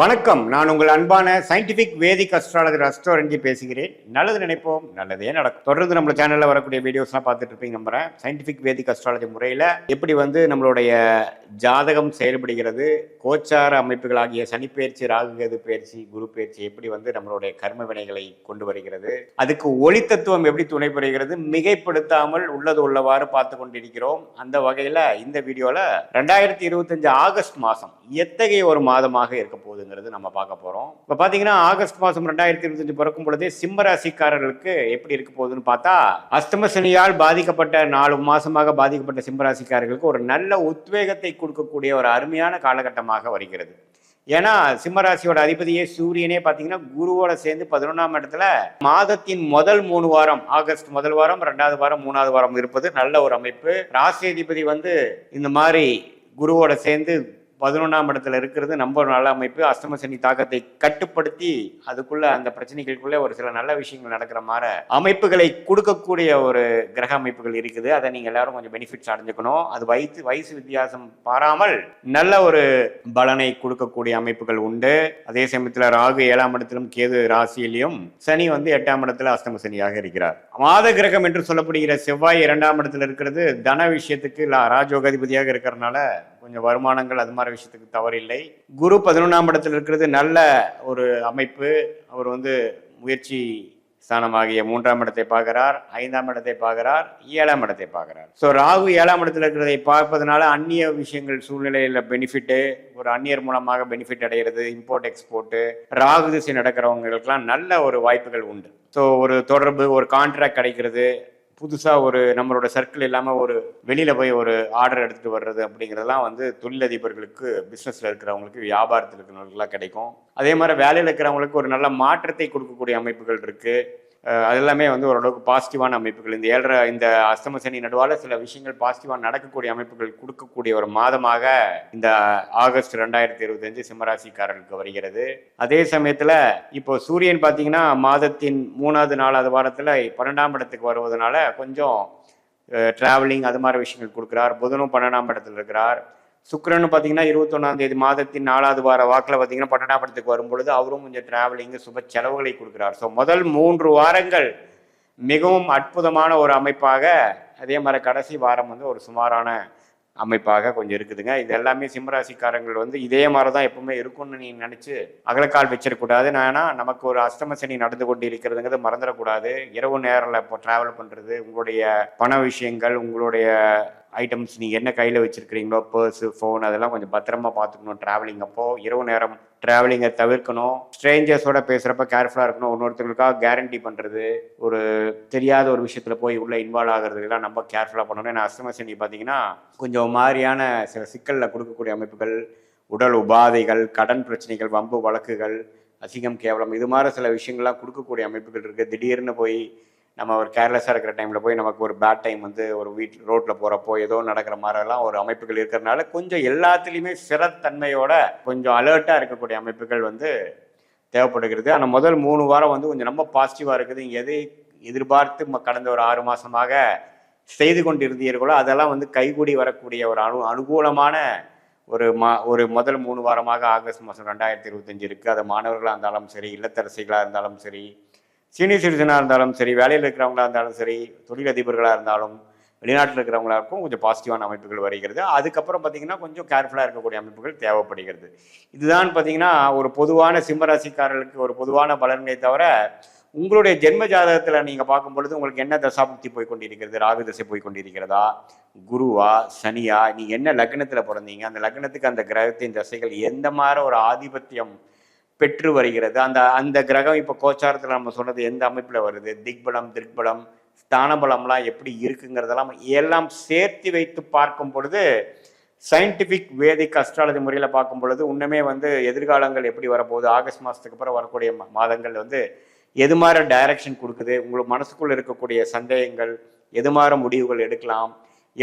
வணக்கம். நான் உங்கள் அன்பான சயின்டிஃபிக் வேதிக் அஸ்ட்ராலஜர் அஸ்ட்ரோரஞ்சி பேசுகிறேன். நல்லது நினைப்போம். நல்லதே நடக்கும் தொடர்ந்து நம்ம சேனல்ல வரக்கூடிய வீடியோஸ்லாம் பார்த்துட்டு இருப்பீங்க நம்புறேன். சயின்டிஃபிக் வேதிக் அஸ்ட்ராலஜி முறையில் எப்படி வந்து நம்மளுடைய ஜாதகம் செயல்படுகிறது கோச்சார அமைப்புகளாகிய சனிப்பெயர்ச்சி ராகுகேது பயிற்சி குரு பயிற்சி எப்படி வந்து நம்மளுடைய கர்ம வினைகளை கொண்டு வருகிறது அதுக்கு ஒளி தத்துவம் எப்படி துணை புரிகிறது மிகைப்படுத்தாமல் உள்ளது உள்ளவாறு பார்த்து கொண்டிருக்கிறோம். அந்த வகையில் இந்த வீடியோவில் ரெண்டாயிரத்தி இருபத்தஞ்சு ஆகஸ்ட் மாதம் எத்தகைய ஒரு மாதமாக இருக்க போகுதுங்கிறது நம்ம பார்க்க போகிறோம் இப்போ பார்த்தீங்கன்னா ஆகஸ்ட் மாதம் ரெண்டாயிரத்தி இருபத்தஞ்சு பிறக்கும் பொழுதே சிம்ம ராசிக்காரர்களுக்கு எப்படி இருக்க போகுதுன்னு பார்த்தா அஷ்டம சனியால் பாதிக்கப்பட்ட நாலு மாதமாக பாதிக்கப்பட்ட சிம்ம ராசிக்காரர்களுக்கு ஒரு நல்ல உத்வேகத்தை கொடுக்கக்கூடிய ஒரு அருமையான காலகட்டமாக வருகிறது. ஏன்னா சிம்மராசியோட அதிபதியே சூரியனே பார்த்தீங்கன்னா குருவோட சேர்ந்து பதினொன்றாம் இடத்துல மாதத்தின் முதல் மூணு வாரம் ஆகஸ்ட் முதல் வாரம் ரெண்டாவது வாரம் மூணாவது வாரம் இருப்பது நல்ல ஒரு அமைப்பு. ராசி அதிபதி வந்து இந்த மாதிரி குருவோட சேர்ந்து பதினொன்றாம் இடத்துல இருக்கிறது நம்ம ஒரு நல்ல அமைப்பு. அஷ்டம சனி தாக்கத்தை கட்டுப்படுத்தி அதுக்குள்ள அந்த பிரச்சனைகளுக்குள்ள ஒரு சில நல்ல விஷயங்கள் நடக்கிற மாதிரி அமைப்புகளை கொடுக்கக்கூடிய ஒரு கிரக அமைப்புகள் இருக்குது. அதை நீங்கள் எல்லாரும் கொஞ்சம் பெனிஃபிட்ஸ் அடைஞ்சுக்கணும். அது வயசு வயசு வித்தியாசம் பாராமல் நல்ல ஒரு பலனை கொடுக்கக்கூடிய அமைப்புகள் உண்டு. அதே சமயத்தில் ராகு ஏழாம் இடத்திலும் கேது ராசியிலையும் சனி வந்து எட்டாம் இடத்துல அஷ்டம சனியாக இருக்கிறார். மாத கிரகம் என்று சொல்லப்படுகிற செவ்வாய் இரண்டாம் இடத்துல இருக்கிறது தன விஷயத்துக்கு லா- ராஜோகாதிபதியாக இருக்கிறதுனால கொஞ்சம் வருமானங்கள் அது மாதிரி விஷயத்துக்கு தவறில்லை. குரு பதினொன்றாம் இடத்தில் இருக்கிறது நல்ல ஒரு அமைப்பு. அவர் வந்து முயற்சி ஸ்தானமாகிய மூன்றாம் இடத்தை பார்க்கிறார் ஐந்தாம் இடத்தை பார்க்கிறார் ஏழாம் இடத்தை பார்க்கிறார். ஸோ ராகு ஏழாம் இடத்துல இருக்கிறதை பார்ப்பதனால அந்நிய விஷயங்கள் சூழ்நிலையில் பெனிஃபிட்டு ஒரு அந்நியர் மூலமாக பெனிஃபிட் அடைகிறது இம்போர்ட் எக்ஸ்போர்ட்டு ராகு திசை நடக்கிறவங்களுக்கெல்லாம் நல்ல ஒரு வாய்ப்புகள் உண்டு. ஸோ ஒரு தொடர்பு ஒரு கான்ட்ராக்ட் கிடைக்கிறது. புதுசாக ஒரு நம்மளோட சர்க்கிள் இல்லாமல் ஒரு வெளியில் போய் ஒரு ஆர்டர் எடுத்துகிட்டு வர்றது அப்படிங்கிறதெல்லாம் வந்து தொழிலதிபர்களுக்கு பிஸ்னஸில் இருக்கிறவங்களுக்கு வியாபாரத்தில் இருக்கிறவங்களுக்குலாம் கிடைக்கும். அதே மாதிரி வேலையில் இருக்கிறவங்களுக்கு ஒரு நல்ல மாற்றத்தை கொடுக்கக்கூடிய அமைப்புகள் இருக்குது அதெல்லாமே வந்து ஓரளவுக்கு பாசிட்டிவான அமைப்புகள். இந்த ஏழரை இந்த அஸ்தம சனி சில விஷயங்கள் பாசிட்டிவாக நடக்கக்கூடிய அமைப்புகள் கொடுக்கக்கூடிய ஒரு மாதமாக இந்த ஆகஸ்ட் ரெண்டாயிரத்தி இருபத்தஞ்சு சிம்மராசிக்காரர்களுக்கு வருகிறது. அதே சமயத்தில் இப்போ சூரியன் பார்த்தீங்கன்னா மாதத்தின் மூணாவது நாலாவது வாரத்தில் பன்னெண்டாம் இடத்துக்கு வருவதனால கொஞ்சம் ட்ராவலிங் அது மாதிரி விஷயங்கள் கொடுக்குறார். புதனும் பன்னெண்டாம் இடத்துல இருக்கிறார். சுக்கரன் பார்த்தீங்கன்னா இருபத்தொன்னாம் தேதி மாதத்தின் நாலாவது வார வாக்கில் பார்த்தீங்கன்னா பன்னெண்டாம் வரும்பொழுது அவரும் கொஞ்சம் டிராவலிங்கு சுப செலவுகளை கொடுக்குறார். ஸோ முதல் மூன்று வாரங்கள் மிகவும் அற்புதமான ஒரு அமைப்பாக அதே மாதிரி கடைசி வாரம் வந்து ஒரு சுமாரான அமைப்பாக கொஞ்சம் இருக்குதுங்க. இது எல்லாமே சிம்மராசிக்காரங்கள் வந்து இதே மாதிரி தான் எப்பவுமே இருக்கும்னு நீ நினச்சி அகலக்கால் வச்சிடக்கூடாது. ஏன்னா நமக்கு ஒரு அஷ்டம சனி நடந்து கொண்டு இருக்கிறதுங்கிறது மறந்துடக்கூடாது. இரவு நேரில் இப்போ ட்ராவல் பண்ணுறது உங்களுடைய பண விஷயங்கள் உங்களுடைய ஐட்டம்ஸ் நீங்கள் என்ன கையில் வச்சுருக்கிறீங்களோ பர்ஸு ஃபோன் அதெல்லாம் கொஞ்சம் பத்திரமா பார்த்துக்கணும் ட்ராவலிங் அப்போ இரவு நேரம் ட்ராவலிங்கை தவிர்க்கணும். ஸ்ட்ரேஞ்சர்ஸோட பேசுகிறப்ப கேர்ஃபுல்லாக இருக்கணும். இன்னொருத்தருக்காக கேரண்டி பண்ணுறது ஒரு தெரியாத ஒரு விஷயத்தில் போய் உள்ளே இன்வால்வ் ஆகிறதுக்கெல்லாம் நம்ம கேர்ஃபுல்லாக பண்ணணும். ஏன்னா அஸ்தமசனி பார்த்தீங்கன்னா கொஞ்சம் மாதிரியான சில சிக்கலில் கொடுக்கக்கூடிய அமைப்புகள் உடல் உபாதைகள் கடன் பிரச்சனைகள் வம்பு வழக்குகள் அசிங்கம் கேவலம். இது மாதிரி சில விஷயங்கள்லாம் கொடுக்கக்கூடிய அமைப்புகள் இருக்குது திடீர்னு போய் நம்ம ஒரு கேர்லெஸ்ஸாக இருக்கிற டைமில் போய் நமக்கு ஒரு பேட் டைம் வந்து ஒரு வீட் ரோட்டில் போகிறப்போ ஏதோ நடக்கிற மாதிரிலாம் ஒரு அமைப்புகள் இருக்கிறதுனால கொஞ்சம் எல்லாத்துலேயுமே சிறத்தன்மையோட கொஞ்சம் அலர்ட்டாக இருக்கக்கூடிய அமைப்புகள் வந்து தேவைப்படுகிறது. ஆனால் முதல் மூணு வாரம் வந்து கொஞ்சம் ரொம்ப பாசிட்டிவாக இருக்குது. நீங்கள் எதை எதிர்பார்த்து ம- கடந்த ஒரு ஆறு மாதமாக செய்து கொண்டு இருந்தீர்களோ அதெல்லாம் வந்து கைகூடி வரக்கூடிய ஒரு அனு அனுகூலமான ஒரு மா ஒரு முதல் மூணு வாரமாக ஆகஸ்ட் மாதம் ரெண்டாயிரத்தி இருபத்தஞ்சு இருக்குது அது மாணவர்களாக இருந்தாலும் சரி இல்லத்தரசிகளாக இருந்தாலும் சரி சீனியர் சிட்டிசனாக இருந்தாலும் சரி வேலையில் இருக்கிறவங்களா இருந்தாலும் சரி தொழிலதிபர்களாக இருந்தாலும் வெளிநாட்டில் இருக்கிறவங்களுக்கும் கொஞ்சம் பாசிட்டிவான அமைப்புகள் வருகிறது. அதுக்கப்புறம் பார்த்தீங்கன்னா கொஞ்சம் கேர்ஃபுல்லாக இருக்கக்கூடிய அமைப்புகள் தேவைப்படுகிறது. இதுதான் பார்த்தீங்கன்னா ஒரு பொதுவான சிம்மராசிக்காரர்களுக்கு ஒரு பொதுவான பலன்களை தவிர உங்களுடைய ஜென்ம ஜாதகத்தில் நீங்கள் பார்க்கும் பொழுது உங்களுக்கு என்ன தசாபுக்தி போய் கொண்டிருக்கிறது ராகு தசை போய் கொண்டிருக்கிறதா? குருவா சனியா நீங்கள் என்ன லக்னத்தில் பிறந்தீங்க? அந்த லக்னத்துக்கு அந்த கிரகத்தின் தசைகள் எந்த மாதிரி ஒரு ஆதிபத்தியம் பெற்று வருகிறது. அந்த அந்த கிரகம் இப்போ கோச்சாரத்தில் நம்ம சொன்னது எந்த அமைப்பில் வருது? திக்பலம் திக்பலம் ஸ்தானபலம்லாம் எப்படி இருக்குங்கிறதெல்லாம் எல்லாம் சேர்த்து வைத்து பார்க்கும் பொழுது சயின்டிஃபிக் வேதிக் அஸ்ட்ராலஜி முறையில் பார்க்கும் பொழுது இன்னுமே வந்து எதிர்காலங்கள் எப்படி வரப்போகுது? ஆகஸ்ட் மாதத்துக்கு அப்புறம் வரக்கூடிய மாதங்கள் வந்து எது மாதிரி டைரக்ஷன் கொடுக்குது? உங்களுக்கு மனசுக்குள்ளே இருக்கக்கூடிய சந்தேகங்கள் எது மாதிரி முடிவுகள் எடுக்கலாம்?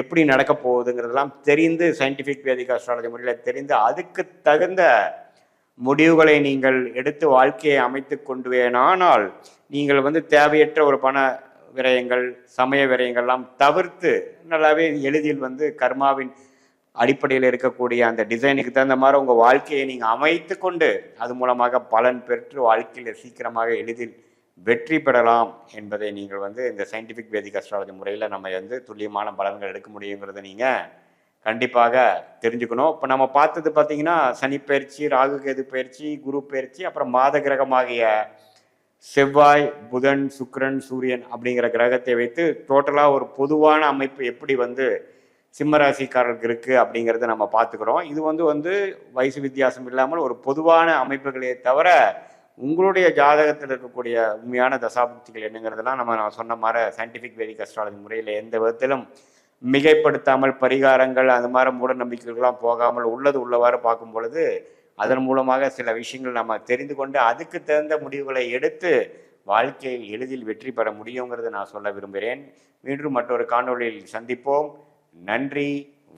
எப்படி நடக்க போகுதுங்கிறதெல்லாம் தெரிந்து சயின்டிஃபிக் வேதிக் அஸ்ட்ராலஜி முறையில் தெரிந்து அதுக்கு தகுந்த முடிவுகளை நீங்கள் எடுத்து வாழ்க்கையை அமைத்து கொண்டு வேணானால் நீங்கள் வந்து தேவையற்ற ஒரு பண விரயங்கள் சமய விரயங்கள்லாம் தவிர்த்து நல்லாவே எளிதில் வந்து கர்மாவின் அடிப்படையில் இருக்கக்கூடிய அந்த டிசைனுக்கு தகுந்த மாதிரி உங்கள் வாழ்க்கையை நீங்கள் அமைத்து கொண்டு அது மூலமாக பலன் பெற்று வாழ்க்கையில் சீக்கிரமாக எளிதில் வெற்றி பெறலாம் என்பதை நீங்கள் வந்து இந்த சயின்டிஃபிக் வேதிக் அஸ்ட்ராலஜி முறையில் நம்ம வந்து துல்லியமான பலன்கள் எடுக்க முடியுங்கிறத நீங்கள் கண்டிப்பாக தெரிஞ்சுக்கணும். இப்போ நம்ம பார்த்தது பார்த்தீங்கன்னா சனி பயிற்சி ராகு கேது பயிற்சி குரு பயிற்சி அப்புறம் மாத கிரகமாகிய செவ்வாய் புதன் சுக்கரன் சூரியன் அப்படிங்கிற கிரகத்தை வைத்து டோட்டலாக ஒரு பொதுவான அமைப்பு எப்படி வந்து சிம்மராசிக்காரர்களுக்கு இருக்குது அப்படிங்கிறத நம்ம பார்த்துக்கிறோம். இது வந்து வந்து வயசு வித்தியாசம் இல்லாமல் ஒரு பொதுவான அமைப்புகளே தவிர உங்களுடைய ஜாதகத்தில் இருக்கக்கூடிய உண்மையான தசாபுக்திகள் என்னங்கிறதெல்லாம் நம்ம நான் சொன்ன மாதிரி சயின்டிஃபிக் வேதிக் அஸ்ட்ராலஜி முறையில் எந்த விதத்திலும் மிகைப்படுத்தாமல் பரிகாரங்கள் அந்த மாதிரி மூட நம்பிக்கைகள்லாம் போகாமல் உள்ளது உள்ளவாறு பார்க்கும் பொழுது அதன் மூலமாக சில விஷயங்கள் நம்ம தெரிந்து கொண்டு அதுக்கு தகுந்த முடிவுகளை எடுத்து வாழ்க்கையில் எளிதில் வெற்றி பெற முடியுங்கிறத நான் சொல்ல விரும்புகிறேன். மீண்டும் மற்றொரு காணொளியில் சந்திப்போம். நன்றி.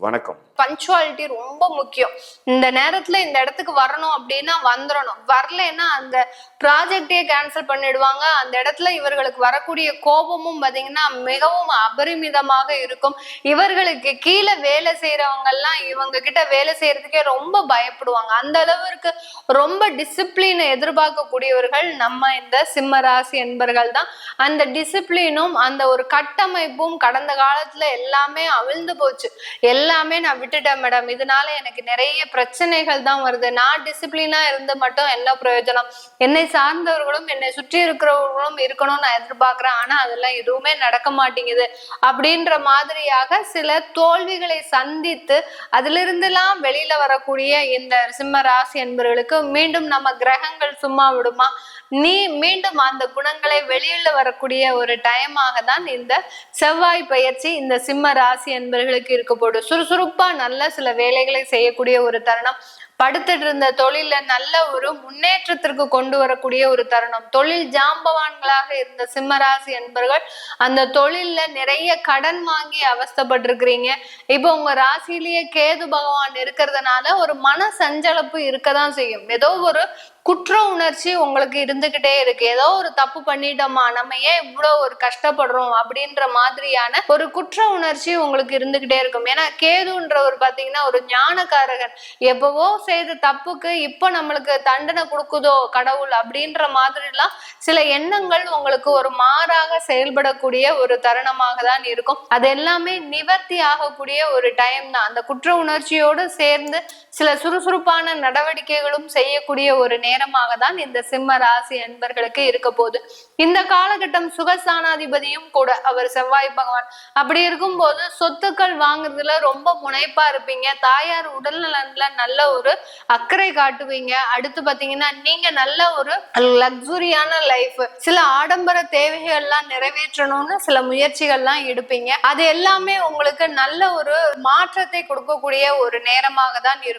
வணக்கம். பஞ்சுவாலிட்டி ரொம்ப முக்கியம். இந்த நேரத்துல இந்த இடத்துக்கு வரணும் அப்படின்னா வந்துடணும் வரலன்னா அந்த ப்ராஜெக்டே கேன்சல் பண்ணிடுவாங்க. அந்த இடத்துல இவர்களுக்கு வரக்கூடிய கோபமும் பாத்தீங்கன்னா மிகவும் அபரிமிதமாக இருக்கும். இவர்களுக்கு கீழே வேலை செய்யறவங்க எல்லாம் இவங்க கிட்ட வேலை செய்யறதுக்கே ரொம்ப பயப்படுவாங்க. அந்த அளவிற்கு ரொம்ப டிசிப்ளினை எதிர்பார்க்கக்கூடியவர்கள் நம்ம இந்த சிம்ம ராசி என்பர்கள் தான். அந்த டிசிப்ளினும் அந்த ஒரு கட்டமைப்பும் கடந்த காலத்துல எல்லாமே அவிழ்ந்து போச்சு. எல்லா எல்லாமே நான் விட்டுட்டேன் மேடம் இதனால எனக்கு நிறைய பிரச்சனைகள் தான் வருது. நான் டிசிப்ளினா இருந்து மட்டும் என்ன பிரயோஜனம்? என்னை சார்ந்தவர்களும் என்னை சுற்றி இருக்கிறவர்களும் இருக்கணும்னு நான் எதிர்பார்க்கிறேன். ஆனா அதெல்லாம் எதுவுமே நடக்க மாட்டேங்குது. அப்படின்ற மாதிரியாக சில தோல்விகளை சந்தித்து அதிலிருந்தெல்லாம் வெளியில வரக்கூடிய இந்த சிம்ம ராசி என்பவர்களுக்கு மீண்டும் நம்ம கிரகங்கள் சும்மா விடுமா? நீ மீண்டும் அந்த குணங்களை வெளியில வரக்கூடிய ஒரு டைமாக தான் இந்த செவ்வாய் பயிற்சி இந்த சிம்ம ராசி என்பவர்களுக்கு இருக்க போடும் சுறுசுறுப்பா நல்ல சில வேலைகளை செய்யக்கூடிய ஒரு தருணம். படுத்துட்டு இருந்த தொழில நல்ல ஒரு முன்னேற்றத்திற்கு கொண்டு வரக்கூடிய ஒரு தருணம். தொழில் ஜாம்பவான்களாக இருந்த சிம்மராசி என்பர்கள் அந்த தொழில்ல நிறைய கடன் வாங்கி அவஸ்தைப்பட்டிருக்கிறீங்க. இப்போ உங்க ராசியிலேயே கேது பகவான் இருக்கிறதுனால ஒரு மன சஞ்சலப்பு இருக்கதான் செய்யும். ஏதோ ஒரு குற்ற உணர்ச்சி உங்களுக்கு இருந்துகிட்டே இருக்கு. ஏதோ ஒரு தப்பு பண்ணிட்டோமா? நம்ம ஏன் இவ்வளவு ஒரு கஷ்டப்படுறோம்? அப்படின்ற மாதிரியான ஒரு குற்ற உணர்ச்சி உங்களுக்கு இருந்துகிட்டே இருக்கும். ஏன்னா கேதுன்றவர் பாத்தீங்கன்னா ஒரு ஞானக்காரகன் எப்பவோ செய்த தப்புக்கு இப்போ நம்மளுக்கு தண்டனை கொடுக்குதோ கடவுள் அப்படின்ற மாதிரிலாம் சில எண்ணங்கள் உங்களுக்கு ஒரு மாறாக செயல்படக்கூடிய ஒரு தருணமாக தான் இருக்கும். அது எல்லாமே நிவர்த்தி ஆகக்கூடிய ஒரு டைம் தான். அந்த குற்ற உணர்ச்சியோடு சேர்ந்து சில சுறுசுறுப்பான நடவடிக்கைகளும் செய்யக்கூடிய ஒரு நேரமாக தான் இந்த சிம்ம ராசி அன்பர்களுக்கு இருக்க போகுது. இந்த காலகட்டம் சுகஸ்தானாதிபதியும் கூட அவர் செவ்வாய் பகவான். அப்படி இருக்கும்போது சொத்துக்கள் வாங்குறதுல ரொம்ப முனைப்பா இருப்பீங்க. தாயார் உடல் நலன்ல நல்ல ஒரு அக்கறை காட்டுவீங்க. அடுத்து பாத்தீங்கன்னா நீங்க நல்ல ஒரு லக்ஸுரியான லைஃப் சில ஆடம்பர தேவைகள்லாம் நிறைவேற்றணும்னு சில முயற்சிகள்லாம் எடுப்பீங்க. அது எல்லாமே உங்களுக்கு நல்ல ஒரு மாற்றத்தை கொடுக்கக்கூடிய ஒரு நேரமாக தான் இருக்கும்.